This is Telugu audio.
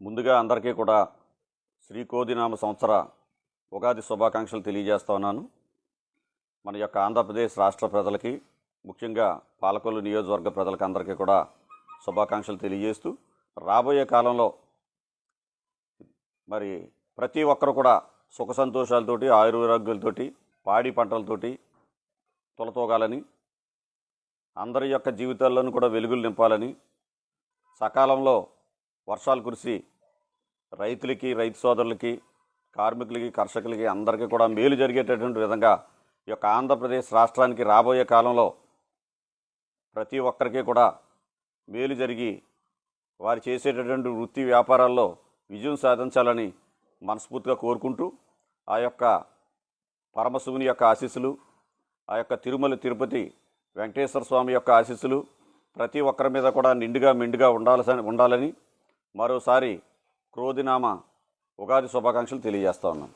ముందుగా అందరికీ కూడా శ్రీకోదినామ సంవత్సర ఉగాది శుభాకాంక్షలు తెలియజేస్తా ఉన్నాను. మన యొక్క ఆంధ్రప్రదేశ్ రాష్ట్ర ప్రజలకి ముఖ్యంగా పాలకొల్లు నియోజకవర్గ ప్రజలకి అందరికీ కూడా శుభాకాంక్షలు తెలియజేస్తూ రాబోయే కాలంలో మరి ప్రతి ఒక్కరు కూడా సుఖ సంతోషాలతోటి ఆయుర్వేరోగ్యాలతోటి పాడి పంటలతోటి తొలతోగాలని అందరి యొక్క జీవితాల్లోనూ కూడా వెలుగులు నింపాలని సకాలంలో వర్షాలు కురిసి రైతులకి రైతు సోదరులకి కార్మికులకి కర్షకులకి అందరికీ కూడా మేలు జరిగేటటువంటి విధంగా ఈ యొక్క ఆంధ్రప్రదేశ్ రాష్ట్రానికి రాబోయే కాలంలో ప్రతి ఒక్కరికి కూడా మేలు జరిగి వారు చేసేటటువంటి వృత్తి వ్యాపారాల్లో విజయం సాధించాలని మనస్ఫూర్తిగా కోరుకుంటూ ఆ యొక్క పరమశివుని యొక్క ఆశీస్సులు ఆ యొక్క తిరుమల తిరుపతి వెంకటేశ్వర స్వామి యొక్క ఆశీస్సులు ప్రతి ఒక్కరి మీద కూడా నిండుగా మెండుగా ఉండాల్సిన ఉండాలని మరోసారి క్రోధినామ ఉగాది శుభాకాంక్షలు తెలియజేస్తా ఉన్నాను.